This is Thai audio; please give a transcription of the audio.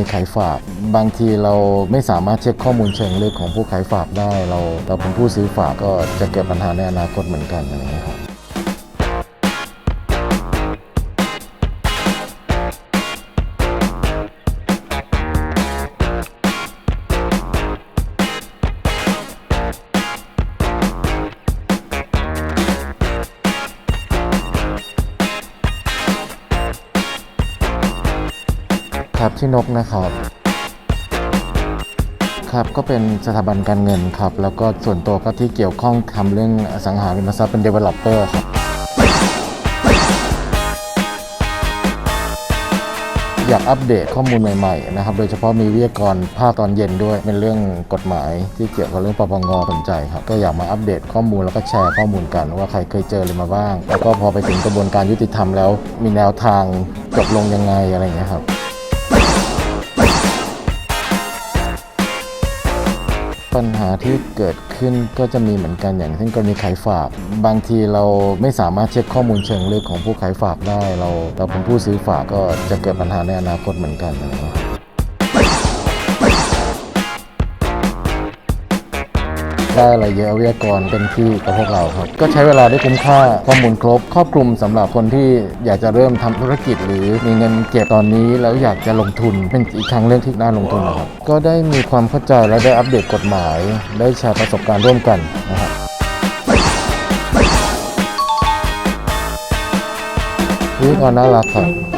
มีขายฝากบางทีเราไม่สามารถเช็คข้อมูลเชิงลึกของผู้ขายฝากได้ เราเราเป็นผู้ซื้อฝากก็จะเกิดปัญหาในอนาคตเหมือนกันอะไรอย่างเงี้ยครับ ครับที่นกนะครับ ครับก็เป็นสถาบันการเงินครับ แล้วก็ส่วนตัวก็ที่เกี่ยวข้องทำเรื่องอสังหาริมทรัพย์เป็น developer ครับอยากอัปเดตข้อมูลใหม่ๆนะครับ โดยเฉพาะมีวิทยากรภาคตอนเย็นด้วย เป็นเรื่องกฎหมายที่เกี่ยวกับเรื่องปปงสนใจครับ ก็อยากมาอัปเดตข้อมูลแล้วก็แชร์ข้อมูลกันว่าใครเคยเจออะไรมาบ้าง แล้วก็พอไปถึงกระบวนการยุติธรรมแล้ว มีแนวทางจบลงยังไงอะไรอย่างเงี้ยครับ ปัญหาที่เกิดขึ้นก็จะมีเหมือนกันอย่างเช่นกรณีขายฝาก บางทีเราไม่สามารถเช็คข้อมูลเชิงลึกของผู้ขายฝากได้ เราเราเป็นผู้ซื้อฝากก็จะเกิดปัญหาในอนาคตเหมือนกันนะครอ ได้อะไรเยอะวิทยากรเป็นที่กับพวกเราครับ ก็ใช้เวลาได้คุ้มค่าข้อมูลครบ ครอบคลุมสำหรับคนที่อยากจะเริ่มทำธุรกิจ หรือมีเงินเก็บตอนนี้แล้วอยากจะลงทุนเป็นอีกทางเลือกที่น่าลงทุนนะครับ ก็ได้มีความเข้าใจและได้อัปเดตกฎหมาย ได้แชร์ประสบการณ์ร่วมกันนะครับวิทยากรน่ารักครับ